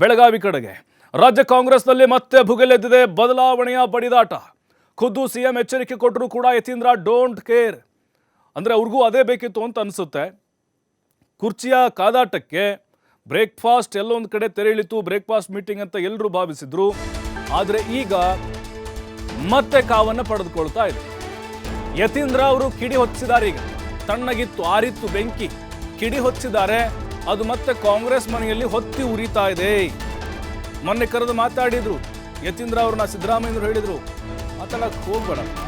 ಬೆಳಗಾವಿ ಕಡೆಗೆ. ರಾಜ್ಯ ಕಾಂಗ್ರೆಸ್ನಲ್ಲಿ ಮತ್ತೆ ಭುಗಿಲೆದ್ದಿದೆ ಬದಲಾವಣೆಯ ಬಡಿದಾಟ. ಖುದ್ದು ಸಿಎಂ ಎಚ್ಚರಿಕೆ ಕೊಟ್ಟರು ಕೂಡ ಯತೀಂದ್ರ ಡೋಂಟ್ ಕೇರ್. ಅಂದರೆ ಅವ್ರಿಗೂ ಅದೇ ಬೇಕಿತ್ತು ಅಂತ ಅನಿಸುತ್ತೆ. ಕುರ್ಚಿಯ ಕಾದಾಟಕ್ಕೆ ಬ್ರೇಕ್ಫಾಸ್ಟ್ ಎಲ್ಲೊಂದು ಕಡೆ ತೆರೆಯಿಳಿತು ಬ್ರೇಕ್ಫಾಸ್ಟ್ ಮೀಟಿಂಗ್ ಅಂತ ಎಲ್ಲರೂ ಭಾವಿಸಿದ್ರು. ಆದರೆ ಈಗ ಮತ್ತೆ ಕಾವನ್ನು ಪಡೆದುಕೊಳ್ತಾ ಇದೆ. ಯತೀಂದ್ರ ಅವರು ಕಿಡಿ ಹೊಚ್ಚಿದ್ದಾರೆ ಈಗ. ತಣ್ಣಗಿತ್ತು, ಆರಿತ್ತು ಬೆಂಕಿ. ಕಿಡಿ ಹೊಚ್ಚಿದ್ದಾರೆ ಅದು ಮತ್ತೆ ಕಾಂಗ್ರೆಸ್ ಮನೆಯಲ್ಲಿ ಹೊತ್ತಿ ಉರಿತಾ ಇದೆ. ಮೊನ್ನೆ ಕರೆದು ಮಾತಾಡಿದ್ರು. ಯತೀಂದ್ರ ಅವ್ರನ್ನ ಸಿದ್ದರಾಮಯ್ಯ ಹೇಳಿದ್ರು. ಮಾತಾಡಕ್ಕೆ ಹೋಗ್ಬೇಡಪ್ಪ.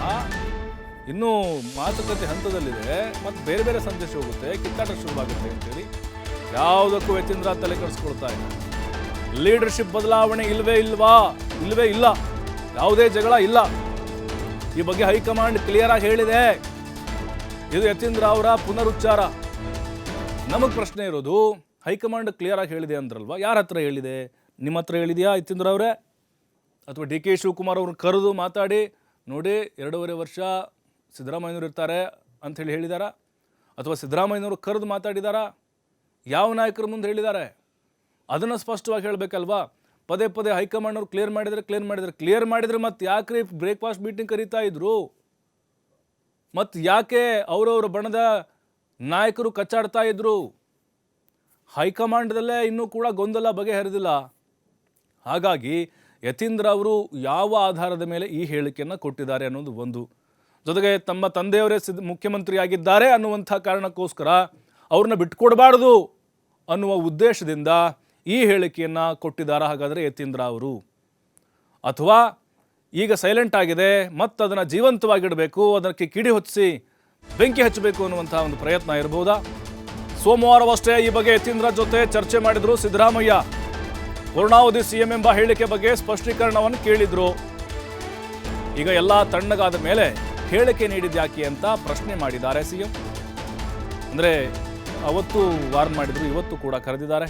ಇನ್ನೂ ಮಾತುಕತೆ ಹಂತದಲ್ಲಿದೆ. ಮತ್ತೆ ಬೇರೆ ಬೇರೆ ಸಂದೇಶ ಹೋಗುತ್ತೆ. ಕಿತ್ತಾಟ ಶುರುವಾಗುತ್ತೆ ಅಂತೇಳಿ. ಯಾವುದಕ್ಕೂ ಯತೀಂದ್ರ ತಲೆ ಕೆಡಿಸ್ಕೊಳ್ತಾ ಇಲ್ಲ. ಲೀಡರ್ಶಿಪ್ ಬದಲಾವಣೆ ಇಲ್ವೇ ಇಲ್ವಾ? ಇಲ್ವೇ ಇಲ್ಲ. ಯಾವುದೇ ಜಗಳ ಇಲ್ಲ. ಈ ಬಗ್ಗೆ ಹೈಕಮಾಂಡ್ ಕ್ಲಿಯರ್ ಆಗಿ ಹೇಳಿದೆ. ಇದು ಯತೀಂದ್ರ ಅವರ ಪುನರುಚ್ಚಾರ. ನಮಗೆ ಪ್ರಶ್ನೆ ಇರೋದು, ಹೈಕಮಾಂಡ್ ಕ್ಲಿಯರ್ ಆಗಿ ಹೇಳಿದೆ ಅಂದ್ರಲ್ವಾ? ಯಾರ ಹತ್ರ ಹೇಳಿದೆ? ನಿಮ್ಮ ಹತ್ರ ಹೇಳಿದೆಯಾ ಇತ್ತಿಂದ್ರ ಅವರೇ? ಅಥವಾ ಡಿ ಕೆ ಶಿವಕುಮಾರ್ ಅವ್ರನ್ನ ಕರೆದು ಮಾತಾಡಿ, ನೋಡಿ, ಎರಡೂವರೆ ವರ್ಷ ಸಿದ್ದರಾಮಯ್ಯನವ್ರು ಇರ್ತಾರೆ ಅಂಥೇಳಿ ಹೇಳಿದಾರಾ? ಅಥವಾ ಸಿದ್ದರಾಮಯ್ಯನವರು ಕರೆದು ಮಾತಾಡಿದಾರಾ? ಯಾವ ನಾಯಕರ ಮುಂದೆ ಹೇಳಿದ್ದಾರೆ ಅದನ್ನು ಸ್ಪಷ್ಟವಾಗಿ ಹೇಳಬೇಕಲ್ವಾ? ಪದೇ ಪದೇ ಹೈಕಮಾಂಡ್ ಅವ್ರು ಕ್ಲಿಯರ್ ಮಾಡಿದರೆ ಕ್ಲಿಯರ್ ಮಾಡಿದರೆ ಕ್ಲಿಯರ್ ಮಾಡಿದರೆ ಮತ್ತೆ ಯಾಕ್ರಿ ಬ್ರೇಕ್ಫಾಸ್ಟ್ ಮೀಟಿಂಗ್ ಕರೀತಾ ಇದ್ರು? ಮತ್ತು ಯಾಕೆ ಅವರವ್ರ ಬಣದ ನಾಯಕರು ಕಚ್ಚಾಡ್ತಾ ಇದ್ದರು ಹೈಕಮಾಂಡ್ದಲ್ಲೇ ಇನ್ನೂ ಕೂಡ ಗೊಂದಲ ಬಗೆಹರಿದಿಲ್ಲ. ಹಾಗಾಗಿ ಯತೀಂದ್ರ ಅವರು ಯಾವ ಆಧಾರದ ಮೇಲೆ ಈ ಹೇಳಿಕೆಯನ್ನು ಕೊಟ್ಟಿದ್ದಾರೆ ಅನ್ನೋದು ಒಂದು. ಜೊತೆಗೆ ತಮ್ಮ ತಂದೆಯವರೇ ಸಿದ್ ಮುಖ್ಯಮಂತ್ರಿಯಾಗಿದ್ದಾರೆ ಅನ್ನುವಂಥ ಕಾರಣಕ್ಕೋಸ್ಕರ ಅವ್ರನ್ನ ಬಿಟ್ಕೊಡ್ಬಾರ್ದು ಅನ್ನುವ ಉದ್ದೇಶದಿಂದ ಈ ಹೇಳಿಕೆಯನ್ನು ಕೊಟ್ಟಿದ್ದಾರೆ ಹಾಗಾದರೆ ಯತೀಂದ್ರ ಅವರು. ಅಥವಾ ಈಗ ಸೈಲೆಂಟ್ ಆಗಿದೆ ಮತ್ತು ಅದನ್ನು ಜೀವಂತವಾಗಿಡಬೇಕು, ಅದಕ್ಕೆ ಕಿಡಿ ಹೊತ್ತಿಸಿ ಬೆಂಕಿ ಹಚ್ಚಬೇಕು ಅನ್ನುವಂತಹ ಒಂದು ಪ್ರಯತ್ನ ಇರಬಹುದಾ? ಸೋಮವಾರವಷ್ಟೇ ಈ ಬಗ್ಗೆ ಯತೀಂದ್ರ ಜೊತೆ ಚರ್ಚೆ ಮಾಡಿದ್ರು ಸಿದ್ದರಾಮಯ್ಯ. ಪೂರ್ಣಾವಧಿ ಸಿಎಂ ಎಂಬ ಹೇಳಿಕೆ ಬಗ್ಗೆ ಸ್ಪಷ್ಟೀಕರಣವನ್ನು ಕೇಳಿದ್ರು. ಈಗ ಎಲ್ಲ ತಣ್ಣಗಾದ ಮೇಲೆ ಹೇಳಿಕೆ ನೀಡಿದ್ಯಾಕೆ ಅಂತ ಪ್ರಶ್ನೆ ಮಾಡಿದ್ದಾರೆ ಸಿಎಂ. ಅಂದರೆ ಅವತ್ತು ವಾರ್ನ್ ಮಾಡಿದ್ರು, ಇವತ್ತು ಕೂಡ ಕರೆದಿದ್ದಾರೆ.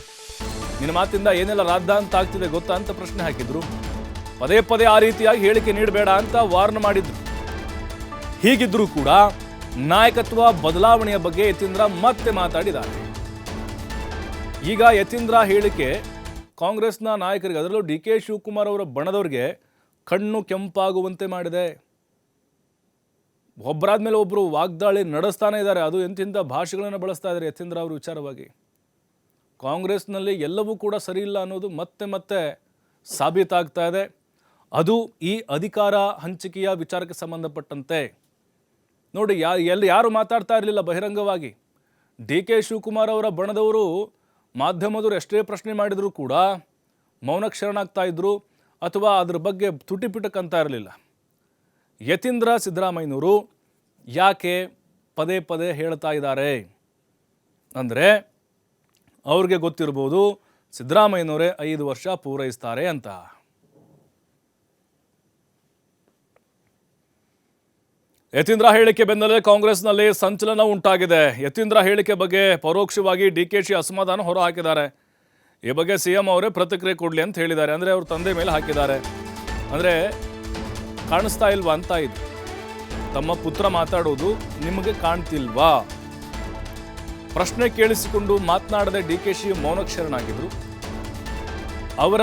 ನಿನ್ನ ಮಾತಿಂದ ಏನೆಲ್ಲ ರಾದ್ದಾಂತ ಆಗ್ತಿದೆ ಗೊತ್ತಾ ಅಂತ ಪ್ರಶ್ನೆ ಹಾಕಿದ್ರು. ಪದೇ ಪದೇ ಆ ರೀತಿಯಾಗಿ ಹೇಳಿಕೆ ನೀಡಬೇಡ ಅಂತ ವಾರ್ನ್ ಮಾಡಿದ್ರು. ಹೀಗಿದ್ರೂ ಕೂಡ ನಾಯಕತ್ವ ಬದಲಾವಣೆಯ ಬಗ್ಗೆ ಯತೀಂದ್ರ ಮತ್ತೆ ಮಾತಾಡಿದ್ದಾರೆ. ಈಗ ಯತೀಂದ್ರ ಹೇಳಿಕೆ ಕಾಂಗ್ರೆಸ್ನ ನಾಯಕರಿಗೆ, ಅದರಲ್ಲೂ ಡಿ ಕೆ ಶಿವಕುಮಾರ್ ಅವರ ಬಣದವ್ರಿಗೆ ಕಣ್ಣು ಕೆಂಪಾಗುವಂತೆ ಮಾಡಿದೆ. ಒಬ್ಬರಾದ್ಮೇಲೆ ಒಬ್ಬರು ವಾಗ್ದಾಳಿ ನಡೆಸ್ತಾನೆ ಇದ್ದಾರೆ. ಅದು ಎಂತಿಂಥ ಭಾಷೆಗಳನ್ನು ಬಳಸ್ತಾ ಇದ್ದಾರೆ ಯತೀಂದ್ರ ಅವರು ವಿಚಾರವಾಗಿ. ಕಾಂಗ್ರೆಸ್ನಲ್ಲಿ ಎಲ್ಲವೂ ಕೂಡ ಸರಿ ಇಲ್ಲ ಅನ್ನೋದು ಮತ್ತೆ ಮತ್ತೆ ಸಾಬೀತಾಗ್ತಾ ಇದೆ. ಅದು ಈ ಅಧಿಕಾರ ಹಂಚಿಕೆಯ ವಿಚಾರಕ್ಕೆ ಸಂಬಂಧಪಟ್ಟಂತೆ ನೋಡಿ, ಯಾ, ಎಲ್ಲಿ ಯಾರು ಮಾತಾಡ್ತಾ ಇರಲಿಲ್ಲ ಬಹಿರಂಗವಾಗಿ? ಡಿ ಕೆ ಶಿವಕುಮಾರ್ ಅವರ ಬಣದವರು ಮಾಧ್ಯಮದವರು ಎಷ್ಟೇ ಪ್ರಶ್ನೆ ಮಾಡಿದರೂ ಕೂಡ ಮೌನಕ್ಕೆ ಶರಣಾಗ್ತಾ ಇದ್ದರು ಅಥವಾ ಅದ್ರ ಬಗ್ಗೆ ತುಟಿಪಿಟಕ್ಕಂತ ಇರಲಿಲ್ಲ. ಯತೀಂದ್ರ ಸಿದ್ದರಾಮಯ್ಯನವರು ಯಾಕೆ ಪದೇ ಪದೇ ಹೇಳ್ತಾ ಇದ್ದಾರೆ? ಅಂದರೆ ಅವ್ರಿಗೆ ಗೊತ್ತಿರ್ಬೋದು ಸಿದ್ದರಾಮಯ್ಯನವರೇ ಐದು ವರ್ಷ ಪೂರೈಸ್ತಾರೆ ಅಂತ. ಯತೀಂದ್ರ ಹೇಳಿಕೆ ಬೆನ್ನಲ್ಲೇ ಕಾಂಗ್ರೆಸ್ನಲ್ಲಿ ಸಂಚಲನ ಉಂಟಾಗಿದೆ. ಯತೀಂದ್ರ ಹೇಳಿಕೆ ಬಗ್ಗೆ ಪರೋಕ್ಷವಾಗಿ ಡಿ ಕೆ ಶಿ ಅಸಮಾಧಾನ ಹೊರಹಾಕಿದ್ದಾರೆ ಈ ಬಗ್ಗೆ ಸಿ ಎಂ ಅವರೇ ಪ್ರತಿಕ್ರಿಯೆ ಕೊಡಲಿ ಅಂತ ಹೇಳಿದ್ದಾರೆ. ಅಂದರೆ ಅವ್ರ ತಂದೆ ಮೇಲೆ ಹಾಕಿದ್ದಾರೆ. ಅಂದರೆ ಕಾಣಿಸ್ತಾ ಇಲ್ವಾ ಅಂತ ಇದು. ತಮ್ಮ ಪುತ್ರ ಮಾತಾಡೋದು ನಿಮಗೆ ಕಾಣ್ತಿಲ್ವಾ? ಪ್ರಶ್ನೆ ಕೇಳಿಸಿಕೊಂಡು ಮಾತನಾಡದೆ ಡಿ ಕೆ ಶಿ ಮೌನಕ್ಷರಣಾಗಿದ್ದರು ಅವರ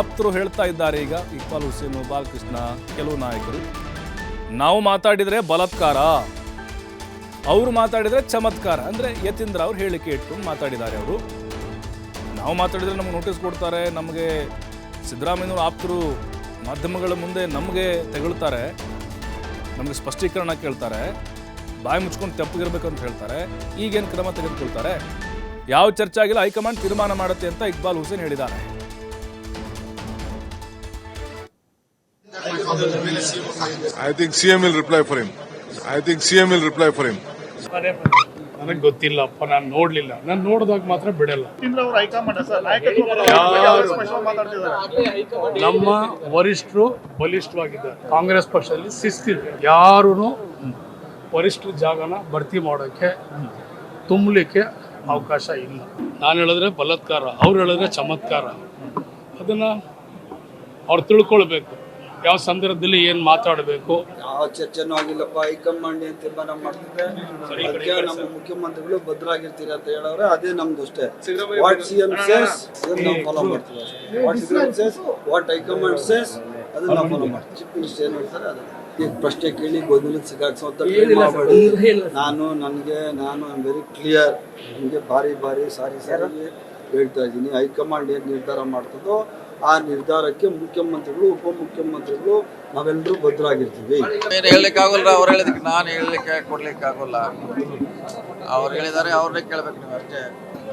ಆಪ್ತರು ಹೇಳ್ತಾ ಇದ್ದಾರೆ ಈಗ ಇಕ್ಬಾಲ್ ಹುಸೇನು, ಬಾಲಕೃಷ್ಣ, ಕೆಲವು ನಾಯಕರು. ನಾವು ಮಾತಾಡಿದರೆ ಬಲಾತ್ಕಾರ, ಅವರು ಮಾತಾಡಿದರೆ ಚಮತ್ಕಾರ, ಅಂದರೆ ಯತೀಂದ್ರ ಅವ್ರು ಹೇಳಿಕೆ ಇಟ್ಕೊಂಡು ಮಾತಾಡಿದ್ದಾರೆ ಅವರು. ನಾವು ಮಾತಾಡಿದರೆ ನಮ್ಗೆ ನೋಟಿಸ್ ಕೊಡ್ತಾರೆ, ನಮಗೆ ಸಿದ್ದರಾಮಯ್ಯವ್ರ ಆಪ್ತರು ಮಾಧ್ಯಮಗಳ ಮುಂದೆ ನಮಗೆ ತೆಗಳ್ತಾರೆ, ನಮಗೆ ಸ್ಪಷ್ಟೀಕರಣ ಕೇಳ್ತಾರೆ, ಬಾಯಿ ಮುಚ್ಕೊಂಡು ತೆಪ್ಪಗಿರ್ಬೇಕಂತ ಹೇಳ್ತಾರೆ, ಈಗೇನು ಕ್ರಮ ತೆಗೆದುಕೊಳ್ತಾರೆ? ಯಾವ ಚರ್ಚೆ ಆಗಿಲ್ಲ, ಹೈಕಮಾಂಡ್ ತೀರ್ಮಾನ ಮಾಡುತ್ತೆ ಅಂತ ಇಕ್ಬಾಲ್ ಹುಸೇನ್ ಹೇಳಿದ್ದಾರೆ. I think CM will reply for him I think CM will reply for him ನನಗೆ ಗೊತ್ತಿಲ್ಲಪ್ಪ, ನಾನು ನೋಡ್ಲಿಲ್ಲ. ನಾನು ನೋಡಿದಾಗ ಮಾತ್ರ ಬಿಡಲ್ಲ. ನಮ್ಮ ವರಿಷ್ಠರು ಬಲಿಷ್ಠವಾಗಿದ್ದಾರೆ. ಕಾಂಗ್ರೆಸ್ ಪಕ್ಷದಲ್ಲಿ ಶಿಸ್ತಿದೆ. ಯಾರೂ ವರಿಷ್ಠರ ಜಾಗನ ಭರ್ತಿ ಮಾಡೋಕ್ಕೆ ತುಂಬಲಿಕ್ಕೆ ಅವಕಾಶ ಇಲ್ಲ. ನಾನು ಹೇಳಿದ್ರೆ ಬಲತ್ಕಾರ, ಅವ್ರು ಹೇಳಿದ್ರೆ ಚಮತ್ಕಾರ. ಅದನ್ನ ಅವ್ರು ತಿಳ್ಕೊಳ್ಬೇಕು. ಯಾವ ಸಂದರ್ಭದಲ್ಲಿ ಏನು ಮಾತಾಡಬೇಕು? ಯಾವ ಚರ್ಚೆನೂ ಆಗಿಲ್ಲಪ್ಪ. ಹೈಕಮಾಂಡ್ ಏನ್ ತೀರ್ಮಾನ ಮಾಡ್ತಿದ್ದೆ ಅದಕ್ಕೆ ನಮ್ಮ ಮುಖ್ಯಮಂತ್ರಿಗಳು ಭದ್ರಾಗಿರ್ತೀರಿ ಅಂತ ಹೇಳವ್ರೆ. ಅದೇ ನಮ್ದು ಅಷ್ಟೇ. ವಾಟ್ ಸಿ ಎಂ ಸೇಸ್ ನಾವು ಫಾಲೋ ಮಾಡ್ತೀವಿ ಅಷ್ಟೇ. What C M says what high command says ಅದನ್ನ ನಾವು ಫಾಲೋ ಮಾಡ್ತೀವಿ. ಚೀಫ್ ಮಿನಿಸ್ಟರ್ ಏನ್ ಹೇಳ್ತಾರೆ ಅದು ಈಗ ಪ್ರಶ್ನೆ ಕೇಳಿ ಗೋಧಿ ಸಿಗಾಕ್ಸೋಂತ ನಾನು ನನಗೆ ನಾನು ಐ ವೆರಿ ಕ್ಲಿಯರ್ ನಿಮಗೆ ಬಾರಿ ಬಾರಿ ಸಾರಿ ಸಾರಿ ಹೇಳ್ತಾ ಇದ್ದೀನಿ. ಹೈಕಮಾಂಡ್ ಏನು ನಿರ್ಧಾರ ಮಾಡ್ತದೋ ಆ ನಿರ್ಧಾರಕ್ಕೆ ಮುಖ್ಯಮಂತ್ರಿಗಳು ಉಪಮುಖ್ಯಮಂತ್ರಿಗಳು ನಾವೆಲ್ಲರೂ ಭದ್ರಾಗಿರ್ತೀವಿ ಏನು ಹೇಳಲಿಕ್ಕೆ ಆಗೋಲ್ಲ ಅವ್ರು ಹೇಳಿದಕ್ಕೆ ನಾನು ಹೇಳಲಿಕ್ಕೆ ಕೊಡ್ಲಿಕ್ಕೆ ಆಗೋಲ್ಲ ಅವ್ರು ಹೇಳಿದ್ದಾರೆ ಅವ್ರನ್ನೇ ಕೇಳಬೇಕು ನೀವು ಅಷ್ಟೇ.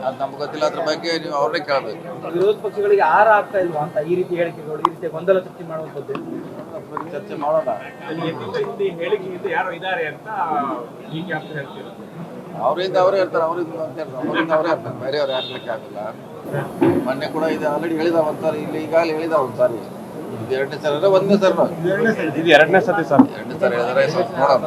ಅದು ನಮ್ಗೆ ಗೊತ್ತಿಲ್ಲ ಅದ್ರ ಬಗ್ಗೆ ನೀವು ಅವ್ರನ್ನೇ ಕೇಳಬೇಕು. ವಿರೋಧ ಪಕ್ಷಗಳಿಗೆ ಆರ ಆಗ್ತಾ ಇಲ್ವಾ ಅಂತ ಈ ರೀತಿ ಹೇಳಿಕೆಗಳು ಈ ರೀತಿ ಗೊಂದಲ ಸೃಷ್ಟಿ ಮಾಡುವಂಥದ್ದು? ಚರ್ಚೆ ಮಾಡೋಣ. ಹೇಳಿಕೆಯಿಂದ ಯಾರು ಇದ್ದಾರೆ ಅಂತ ಹೀಗೆ ಅಂತ ಹೇಳ್ತೀರಾ ಅವರಿಂದ ಅವರೇ ಇರ್ತಾರೆ ಅವರಿಂದ ಅಂತ ಹೇಳ್ತಾರೆ ಅವರಿಂದ ಅವರೇ ಇರ್ತಾರೆ ಬೇರೆಯವ್ರು ಯಾರು ಹೇಳಲಿಕ್ಕೆ ಆಗಲ್ಲ ಮೊನ್ನೆ ಕೂಡ ಇದು ಆಲ್ರೆಡಿ ಹೇಳಿದಾವ ಅಂತಾರೆ ಇಲ್ಲಿ ಈಗಾಗಲೇ ಹೇಳಿದಾವ ಅಂತಾರೆ. ಇದು ಎರಡನೇ ಸರಿ ಒಂದನೇ ಸರ್ ಇದು ಎರಡನೇ ಸತಿ ಸರ್. ಎರಡನೇ ಸರ್ ಹೇಳಿದಾರೆ ಸ್ವಲ್ಪ ನೋಡೋಣ.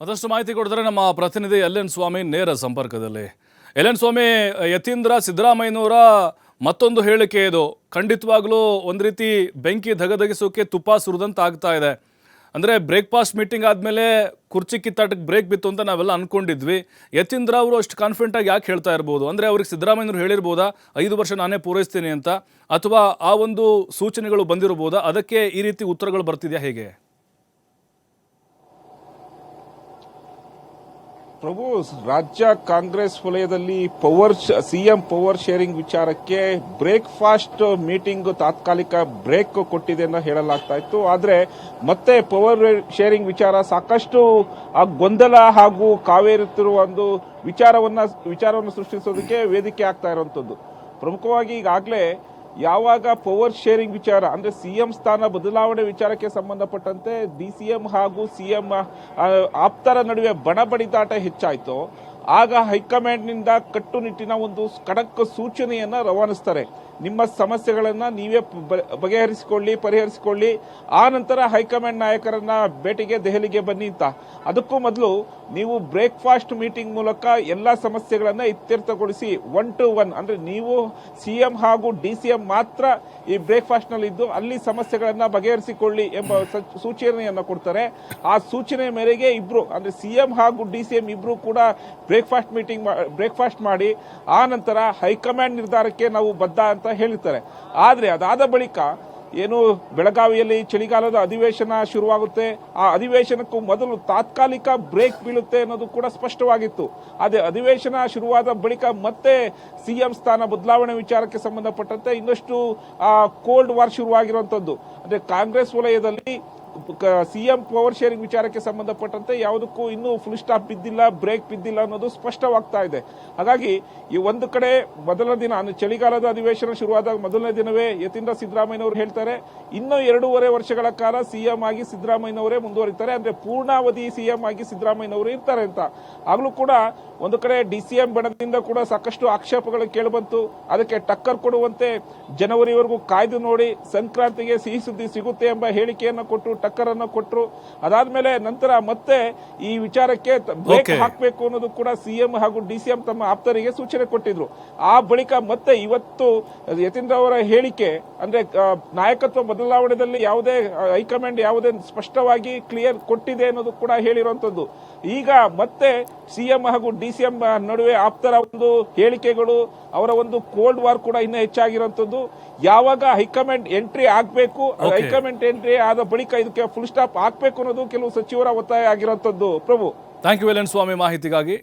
ಮತ್ತಷ್ಟು ಮಾಹಿತಿ ಕೊಡಿದ್ರೆ ನಮ್ಮ ಪ್ರತಿನಿಧಿ ಎಲ್ ಎನ್ ಸ್ವಾಮಿ ನೇರ ಸಂಪರ್ಕದಲ್ಲಿ. ಎಲ್ ಎನ್ ಸ್ವಾಮಿ, ಯತೀಂದ್ರ, ಸಿದ್ದರಾಮಯ್ಯನವರ ಮತ್ತೊಂದು ಹೇಳಿಕೆ ಇದು. ಖಂಡಿತವಾಗ್ಲೂ ಒಂದು ರೀತಿ ಬೆಂಕಿ ಧಗಧಗಿಸೋಕೆ ತುಪ್ಪ ಸುರಿದಂತ ಆಗ್ತಾ ಇದೆ. ಅಂದರೆ ಬ್ರೇಕ್ಫಾಸ್ಟ್ ಮೀಟಿಂಗ್ ಆದಮೇಲೆ ಕುರ್ಚಿ ಕಿತ್ತಾಟಕ್ಕೆ ಬ್ರೇಕ್ ಬಿತ್ತು ಅಂತ ನಾವೆಲ್ಲ ಅಂದ್ಕೊಂಡಿದ್ವಿ ಯತೀಂದ್ರ ಅವರು ಅಷ್ಟು ಕಾನ್ಫಿಡೆಂಟಾಗಿ ಯಾಕೆ ಹೇಳ್ತಾ ಇರ್ಬೋದು? ಅಂದರೆ ಅವ್ರಿಗೆ ಸಿದ್ದರಾಮಯ್ಯನವರು ಹೇಳಿರ್ಬೋದಾ? ಐದು ವರ್ಷ ನಾನೇ ಪೂರೈಸ್ತೀನಿ ಅಂತ. ಅಥವಾ ಆ ಒಂದು ಸೂಚನೆಗಳು ಬಂದಿರ್ಬೋದಾ? ಅದಕ್ಕೆ ಈ ರೀತಿ ಉತ್ತರಗಳು ಬರ್ತಿದೆಯಾ ಹೇಗೆ? ಪ್ರಭು, ರಾಜ್ಯ ಕಾಂಗ್ರೆಸ್ ವಲಯದಲ್ಲಿ ಪವರ್ ಸಿಎಂ ಪವರ್ ಶೇರಿಂಗ್ ವಿಚಾರಕ್ಕೆ ಬ್ರೇಕ್ಫಾಸ್ಟ್ ಮೀಟಿಂಗ್ ತಾತ್ಕಾಲಿಕ ಬ್ರೇಕ್ ಕೊಟ್ಟಿದೆ ಅಂತ ಹೇಳಲಾಗ್ತಾ ಇತ್ತು. ಆದ್ರೆ ಮತ್ತೆ ಪವರ್ ಶೇರಿಂಗ್ ವಿಚಾರ ಸಾಕಷ್ಟು, ಆ ಗೊಂದಲ ಹಾಗೂ ಕಾವೇರುತ್ತಿರುವ ಒಂದು ವಿಚಾರವನ್ನ, ವಿಚಾರವನ್ನು ಸೃಷ್ಟಿಸೋದಕ್ಕೆ ವೇದಿಕೆ ಆಗ್ತಾ ಇರುವಂತದ್ದು. ಪ್ರಮುಖವಾಗಿ ಈಗಾಗಲೇ ಯಾವಾಗ ಪವರ್ ಶೇರಿಂಗ್ ವಿಚಾರ, ಅಂದ್ರೆ ಸಿಎಂ ಸ್ಥಾನ ಬದಲಾವಣೆ ವಿಚಾರಕ್ಕೆ ಸಂಬಂಧಪಟ್ಟಂತೆ ಡಿಸಿಎಂ ಹಾಗೂ ಸಿಎಂ ಆಪ್ತರ ನಡುವೆ ಬಣಬಡಿದಾಟ ಹೆಚ್ಚಾಯ್ತು. ಆಗ ಹೈಕಮಾಂಡ್ನಿಂದ ಕಟ್ಟುನಿಟ್ಟಿನ ಒಂದು ಖಡಕ್ ಸೂಚನೆಯನ್ನ ರವಾನಿಸ್ತಾರೆ. ನಿಮ್ಮ ಸಮಸ್ಯೆಗಳನ್ನು ನೀವೇ ಬಗೆಹರಿಸಿಕೊಳ್ಳಿ, ಪರಿಹರಿಸಿಕೊಳ್ಳಿ. ಆ ನಂತರ ಹೈಕಮಾಂಡ್ ನಾಯಕರನ್ನ ಭೇಟಿಗೆ ದೆಹಲಿಗೆ ಬನ್ನಿ ಅಂತ. ಅದಕ್ಕೂ ಮೊದಲು ನೀವು ಬ್ರೇಕ್ಫಾಸ್ಟ್ ಮೀಟಿಂಗ್ ಮೂಲಕ ಎಲ್ಲ ಸಮಸ್ಯೆಗಳನ್ನು ಇತ್ಯರ್ಥಗೊಳಿಸಿ ಒನ್ ಟು ಒನ್ ಅಂದ್ರೆ ನೀವು ಸಿಎಂ ಹಾಗೂ ಡಿಸಿಎಂ ಮಾತ್ರ ಈ ಬ್ರೇಕ್ಫಾಸ್ಟ್ನಲ್ಲಿದ್ದು ಅಲ್ಲಿ ಸಮಸ್ಯೆಗಳನ್ನು ಬಗೆಹರಿಸಿಕೊಳ್ಳಿ ಎಂಬ ಸೂಚನೆಯನ್ನು ಕೊಡ್ತಾರೆ. ಆ ಸೂಚನೆ ಮೇರೆಗೆ ಇಬ್ರು ಅಂದ್ರೆ ಸಿಎಂ ಹಾಗೂ ಡಿಸಿಎಂ ಇಬ್ರು ಕೂಡ ಬ್ರೇಕ್ಫಾಸ್ಟ್ ಮೀಟಿಂಗ್ ಬ್ರೇಕ್ಫಾಸ್ಟ್ ಮಾಡಿ, ಆ ನಂತರ ಹೈಕಮಾಂಡ್ ನಿರ್ಧಾರಕ್ಕೆ ನಾವು ಬದ್ಧ ಅಂತ ಹೇಳಿರ್ತಾರೆ. ಆದರೆ ಅದಾದ ಬಳಿಕ ಏನು ಬೆಳಗಾವಿಯಲ್ಲಿ ಚಳಿಗಾಲದ ಅಧಿವೇಶನ ಶುರುವಾಗುತ್ತೆ. ಆ ಅಧಿವೇಶನಕ್ಕೂ ಮೊದಲು ತಾತ್ಕಾಲಿಕ ಬ್ರೇಕ್ ಬೀಳುತ್ತೆ ಅನ್ನೋದು ಕೂಡ ಸ್ಪಷ್ಟವಾಗಿತ್ತು. ಅದೇ ಅಧಿವೇಶನ ಶುರುವಾದ ಬಳಿಕ ಮತ್ತೆ ಸಿಎಂ ಸ್ಥಾನ ಬದಲಾವಣೆ ವಿಚಾರಕ್ಕೆ ಸಂಬಂಧಪಟ್ಟಂತೆ ಇನ್ನಷ್ಟು ಕೋಲ್ಡ್ ವಾರ್ ಶುರುವಾಗಿರುವಂಥದ್ದು ಅಂದರೆ ಕಾಂಗ್ರೆಸ್ ವಲಯದಲ್ಲಿ ಸಿಎಂ ಪವರ್ ಶೇರಿಂಗ್ ವಿಚಾರಕ್ಕೆ ಸಂಬಂಧಪಟ್ಟಂತೆ ಯಾವುದಕ್ಕೂ ಇನ್ನೂ ಫುಲ್ ಸ್ಟಾಪ್ ಬಿದ್ದಿಲ್ಲ ಬ್ರೇಕ್ ಬಿದ್ದಿಲ್ಲ ಅನ್ನೋದು ಸ್ಪಷ್ಟವಾಗ್ತಾ ಇದೆ. ಹಾಗಾಗಿ ಈ ಒಂದು ಕಡೆ ಮೊದಲ ದಿನ ಚಳಿಗಾಲದ ಅಧಿವೇಶನ ಶುರುವಾದಾಗ ಮೊದಲನೇ ದಿನವೇ ಯತೀಂದ್ರ ಸಿದ್ದರಾಮಯ್ಯನವರು ಹೇಳ್ತಾರೆ, ಇನ್ನೂ ಎರಡೂವರೆ ವರ್ಷಗಳ ಕಾಲ ಸಿಎಂ ಆಗಿ ಸಿದ್ದರಾಮಯ್ಯನವರೇ ಮುಂದುವರಿತಾರೆ, ಅಂದ್ರೆ ಪೂರ್ಣಾವಧಿ ಸಿಎಂ ಆಗಿ ಸಿದ್ದರಾಮಯ್ಯನವರು ಇರ್ತಾರೆ ಅಂತ. ಆಗ್ಲೂ ಕೂಡ ಒಂದು ಕಡೆ ಡಿ ಡಿಸಿಎಂ ಬಣದಿಂದ ಕೂಡ ಸಾಕಷ್ಟು ಆಕ್ಷೇಪಗಳು ಕೇಳಿಬಂತು, ಅದಕ್ಕೆ ಟಕ್ಕರ್ ಕೊಡುವಂತೆ ಜನವರಿವರೆಗೂ ಕಾಯ್ದು ನೋಡಿ, ಸಂಕ್ರಾಂತಿಗೆ ಸಿಹಿ ಸುದ್ದಿ ಸಿಗುತ್ತೆ ಎಂಬ ಹೇಳಿಕೆಯನ್ನು ಕೊಟ್ಟು ಟಕ್ಕರ್ ಅನ್ನು ಕೊಟ್ಟರು ಅದಾದ್ಮೇಲೆ ನಂತರ ಮತ್ತೆ ಈ ವಿಚಾರಕ್ಕೆ ಬ್ರೇಕ್. ಹಾಕಬೇಕು ಅನ್ನೋದು ಕೂಡ ಸಿಎಂ ಹಾಗೂ ಡಿಸಿಎಂ ತಮ್ಮ ಆಪ್ತರಿಗೆ ಸೂಚನೆ ಕೊಟ್ಟಿದ್ರು. ಆ ಬಳಿಕ ಮತ್ತೆ ಇವತ್ತು ಯತೀಂದ್ರ ಅವರ ಹೇಳಿಕೆ ಅಂದ್ರೆ ನಾಯಕತ್ವ ಬದಲಾವಣೆಯಲ್ಲಿ ಯಾವುದೇ ಹೈಕಮಾಂಡ್ ಯಾವುದೇ ಸ್ಪಷ್ಟವಾಗಿ ಕ್ಲಿಯರ್ ಕೊಟ್ಟಿದೆ ಅನ್ನೋದು ಕೂಡ ಹೇಳಿರುವಂತದ್ದು. ಈಗ ಮತ್ತೆ ಸಿಎಂ ಹಾಗೂ ಡಿ ಸಿ ಎಂ ನಡುವೆ ಆಪ್ತರ ಒಂದು ಹೇಳಿಕೆಗಳು ಅವರ ಒಂದು ಕೋಲ್ಡ್ ವಾರ್ ಕೂಡ ಇನ್ನೂ ಹೆಚ್ಚಾಗಿರುವಂತದ್ದು ಯಾವಾಗ ಹೈಕಮಾಂಡ್ ಎಂಟ್ರಿ ಆಗಬೇಕು. ಹೈಕಮಾಂಡ್ ಎಂಟ್ರಿ ಆದ ಬಳಿಕ ಇದಕ್ಕೆ ಫುಲ್ ಸ್ಟಾಪ್ ಹಾಕ್ಬೇಕು ಅನ್ನೋದು ಕೆಲವು ಸಚಿವರ ಒತ್ತಾಯ ಆಗಿರುವಂತದ್ದು ಪ್ರಭು. ಥ್ಯಾಂಕ್ ಯು ವೆಲ್ ಸ್ವಾಮಿ ಮಾಹಿತಿಗಾಗಿ.